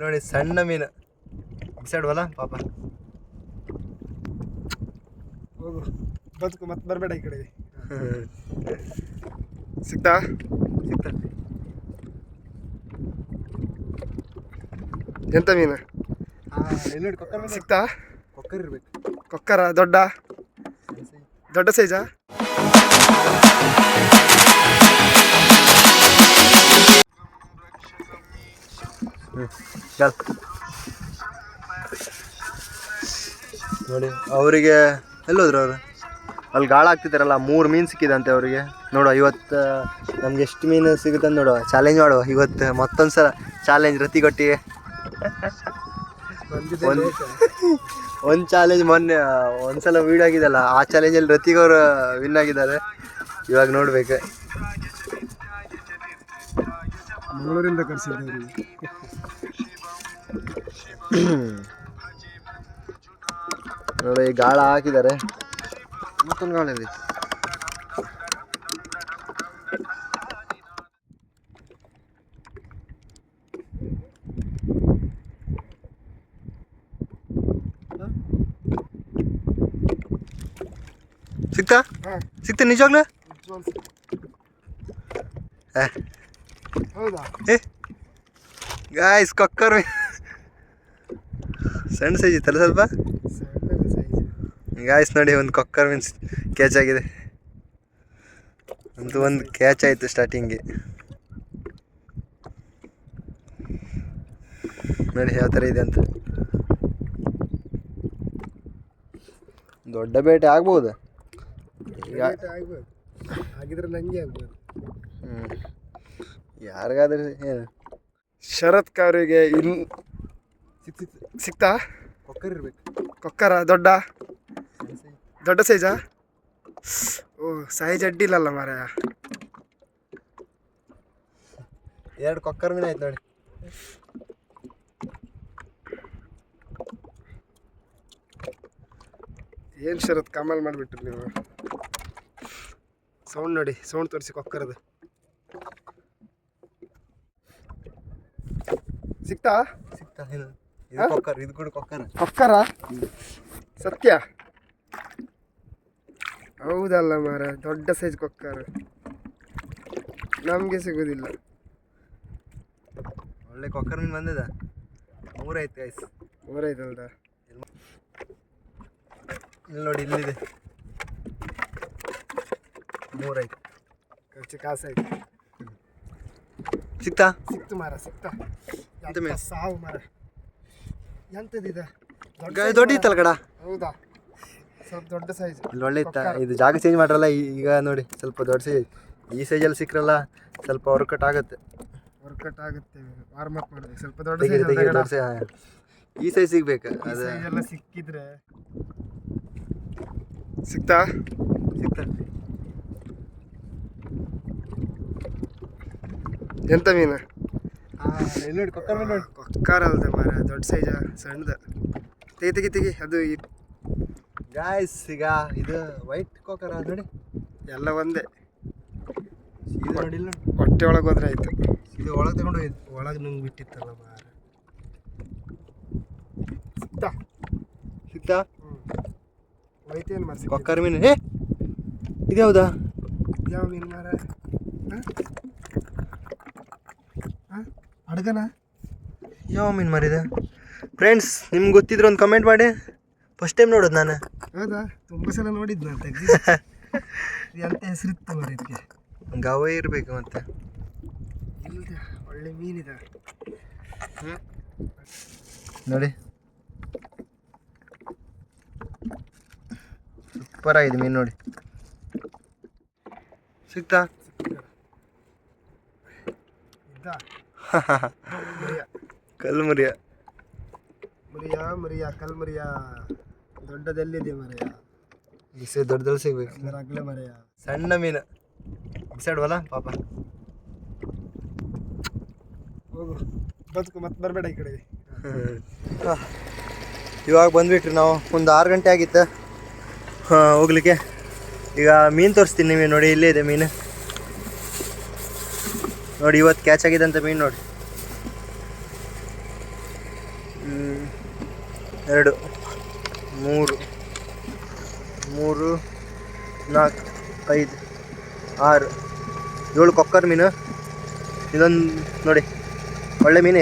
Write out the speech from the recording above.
ನೋಡಿ ಸಣ್ಣ ಮೀನು. ಬಿಸಾಡುವಲ್ಲ ಪಾಪ. ಹೋಗು. ಬದುಕು ಮತ್ತೆ ಬರಬೇಡ ಈ ಕಡೆಗೆ. ಸಿಕ್ತಾ? ಸಿಕ್ತ. ಎಂತ ಮೀನು? ಸಿಕ್ತಾ? ಕೊಕ್ಕರ್ ಇರ್ಬೇಕು. ಕೊಕ್ಕರ ದೊಡ್ಡ? ದೊಡ್ಡ ಸೈಜಾ ಚಲ್ ನೋಡಿ, ಅವರಿಗೆ ಎಲ್ಲೋದ್ರು ಅವರು? ಅಲ್ಲಿ ಗಾಳ ಹಾಕ್ತಿದ್ದಾರಲ್ಲ ಮೂರು ಮೀನು ಸಿಕ್ಕಿದಂತೆ ಅವರಿಗೆ. ನೋಡುವ ಇವತ್ತು ನಮ್ಗೆ ಎಷ್ಟು ಮೀನು ಸಿಗುತ್ತೆ ನೋಡುವ ಚಾಲೆಂಜ್ ಮಾಡುವ ಇವತ್ತು ಮತ್ತೊಂದು ಸಲ ಚಾಲೆಂಜ್ ರತಿಗೊಟ್ಟಿಗೆ ಬಂದಿದೆ ಒಂದು ಒಂದು ಚಾಲೆಂಜ್ ಮೊನ್ನೆ, ಒಂದ್ಸಲ ವೀಡಿಯೋ ಆಗಿದಲ್ಲ, ಆ ಚಾಲೆಂಜಲ್ಲಿ ರತಿಗವರು ವಿನ್ ಆಗಿದ್ದಾರೆ. ಇವಾಗ ನೋಡ್ಬೇಕು. ಮಂಗಳೂರಿಂದ ಕರ್ಸಿದ್ದವ್ರಿಗೆ ನೋಡಿ ಗಾಳ ಹಾಕಿದ್ದಾರೆ ಮತ್ತೊಂದು ಗಾಳ ಇದೆ ಸಿಕ್ತಾ ಹಾಂ ಸಿಕ್ತಾ ನಿಜವಾಗ್ಲೂ ಏ, ಹೌದಾ? ಏ ಗಾಯ್ಸ್ ಕೊಕ್ಕರ್. ಸಣ್ಣ ಸೈಜ್ ಇತ್ತಲ್ಲ ಸ್ವಲ್ಪ? ಗಾಯ್ಸ್ ನೋಡಿ ಒಂದು ಕೊಕ್ಕರ್ ಮೀನ್ಸ್ ಕ್ಯಾಚ್ ಆಗಿದೆ. ಅಂತೂ ಒಂದು ಕ್ಯಾಚ್ ಆಯಿತು ಸ್ಟಾರ್ಟಿಂಗ್ಗೆ ನೋಡಿ ಯಾವ ಥರ ಇದೆ ಅಂತ. ದೊಡ್ಡ ಬೇಟೆ ಆಗ್ಬೋದು? ಆಗಿದ್ರೆ ನಂಗೆ ಆಗ್ಬೋದು. ಯಾರಿಗಾದ್ರೆ ಏನು? ಶರತ್ ಕಾರಿಗೆ ಇನ್ ಸಿಕ್ತಾ ಕೊಕ್ಕರ್ ಇರ್ಬೇಕು. ಕೊಕ್ಕರ ದೊಡ್ಡ? ದೊಡ್ಡ ಸೈಜಾ? ಓ ಸೈಜ್ ಅಡ್ಡಿಲ್ಲಲ್ಲ ಮಾರಾಯ. ಎರಡು ಕೊಕ್ಕರ್ ಮೀನು ಆಯ್ತು ನೋಡಿ. ಏನು ಶರತ್ ಕಮಲ್ ಮಾಡಿಬಿಟ್ರಿ ನೀವು? ಸೌಂಡ್ ನೋಡಿ ಸೌಂಡ್ ತೋರಿಸಿ ಕೊಕ್ಕರದು. ಸಿಕ್ತಾ ಸಿಕ್ತಾ ಇದು ಇದು ಕೊಕ್ಕರ್ ಇದು ಕೂಡ ಕೊಕ್ಕರ. ಕೊಕ್ಕರ? ಸತ್ಯ? ಹೌದಲ್ಲ ಮಾರ ದೊಡ್ಡ ಸೈಜ್ ಕೊಕ್ಕರ. ನಮಗೆ ಸಿಗೋದಿಲ್ಲ. ಒಳ್ಳೆ ಕೊಕ್ಕರ್ ಮೀನು ಬಂದದ. ಮೂರಾಯ್ತು ಗೈಸ್ ಊರೈತಲ್ದ ಇಲ್ಲಿ ನೋಡಿ ಇಲ್ಲಿದೆ. ಮೂರಾಯ್ತು ಖರ್ಚು ಕಾಸಾಯ್ತು. ಸಿಕ್ತಾ ಸಿಕ್ತು ಮಾರ ಸಿಕ್ತಾ? ಸಾವು ಮಾರ ಎಂತದಿದೆ? ದೊಡ್ಡ ಇತ್ತಲ್ಲ ಕಡ? ಹೌದಾ? ಸ್ವಲ್ಪ ದೊಡ್ಡ ಸೈಜ್ ಇಲ್ಲಿ ಒಳ್ಳೆ ಇತ್ತ? ಇದು ಜಾಗ ಚೇಂಜ್ ಮಾಡ್ರಲ್ಲ ಈಗ ನೋಡಿ ಸ್ವಲ್ಪ ದೊಡ್ಡ ಸೈಜ್ ಈ ಸೈಜಲ್ಲಿ ಸಿಕ್ಕರಲ್ಲ ಸ್ವಲ್ಪ ವರ್ಕೌಟ್ ಆಗುತ್ತೆ. ವರ್ಕೌಟ್ ಆಗುತ್ತೆ. ವಾರ್ಮ್ ಅಪ್ ಮಾಡ್ಬೇಕು ಸ್ವಲ್ಪ ದೊಡ್ಡ ಸೈಜ್ ದೊಡ್ಡ size, ಈ ಸೈಜ್ ಸಿಗ್ಬೇಕು? ಅದು ಸೈಜ್ ಎಲ್ಲ ಸಿಕ್ಕಿದ್ರೆ ಸಿಕ್ತಾ? ಸಿಕ್ತಾ. ಎಂತ ಮೀನು? ನೋಡಿ ಕೊಕ್ಕರ್ ನೋಡಿ. ಕೊಕ್ಕರ್ ಅಲ್ದ ಮಾರ ದೊಡ್ಡ ಸೈಜ ಸಣ್ಣದ. ತೆಗಿ ತೆಗಿ ತೆಗಿ ಅದು ಗಾಯ್ಸ್ ಈಗ ಇದು ವೈಟ್ ಕೊಕ್ಕರ ನೋಡಿ. ಎಲ್ಲ ಒಂದೇ. ಇದು ನೋಡಿ ಹೊಟ್ಟೆ ಒಳಗೆ ಹೋದ್ರೆ ಆಯ್ತು. ಇದು ಒಳಗೆ ತಗೊಂಡು ಒಳಗೆ ನಂಗೆ ಬಿಟ್ಟಿತ್ತಲ್ಲ ಮಾರ ಸಿದ್ಧ ಸಿದ್ಧ ಹ್ಞೂ ಹೋಯ್ತೇನು ಮಾರ ಸಿಕ್ಕ ಕೊಕ್ಕರ್ ಮೀನು. ಏ ಇದು ಯಾವ್ದಾ ಯಾವ ಮೀನು ಮಾರ ಅಡ್ಗನ? ಯಾವ ಮೀನು ಮಾರಿದ? ಫ್ರೆಂಡ್ಸ್ ನಿಮ್ಗೆ ಗೊತ್ತಿದ್ರೆ ಒಂದು ಕಮೆಂಟ್ ಮಾಡಿ. ಫಸ್ಟ್ ಟೈಮ್ ನೋಡೋದು ನಾನು. ಹೌದಾ? ತುಂಬ ಸಲ ನೋಡಿದ್ದು ನಾನು ತೆಗ್ದು. ಎಂತ ಹೆಸರಿತ್ತು ಮಾರ ಇದಕ್ಕೆ? ಗವ ಇರಬೇಕು ಮತ್ತೆ. ಇಲ್ಲ ಒಳ್ಳೆ ಮೀನಿದೆ ನೋಡಿ. ಸೂಪರ್ ಆಗಿದೆ ಮೀನು ನೋಡಿ. ಸಿಕ್ತಾ ಇದ್ದ? ಮರಿಯ. ಮರಿಯಾ ಮರಿಯಾ ಮರಿಯಾ ಕಲ್ ದೊಡ್ಡದೆಲ್ಲಿದೆ ಮರಿಯಾ? ಬಿಸಿ ದೊಡ್ಡ ದೊಡ್ಡ ಸಿಗ್ಬೇಕು. ಇದರ ಮರಿಯಾ. ಮರಿಯ ಸಣ್ಣ ಮೀನು. ಬಿಸಾಡ್ವಲ್ಲ ಪಾಪ. ಹೋಗು. ಬದುಕು ಮತ್ತೆ ಬರಬೇಡ ಈ ಕಡೆ ಇವಾಗ ಬಂದ್ಬಿಟ್ರಿ ನಾವು. ಒಂದು ಆರು ಗಂಟೆ ಆಗಿತ್ತು. ಹಾಂ ಹೋಗ್ಲಿಕ್ಕೆ. ಈಗ ಮೀನು ತೋರಿಸ್ತೀನಿ ನೀವು ನೋಡಿ ಇಲ್ಲೇ ಇದೆ ಮೀನು. ನೋಡಿ, ಇವತ್ತು ಕ್ಯಾಚ್ ಆಗಿದೆ ಅಂತ ಮೀನು ನೋಡಿ. ಎರಡು, ಮೂರು ಮೂರು, ನಾಲ್ಕು, ಐದು, ಆರು, ಏಳು ಕೊಕ್ಕರ್ ಮೀನು. ಇದೊಂದು ನೋಡಿ, ಒಳ್ಳೆ ಮೀನೇ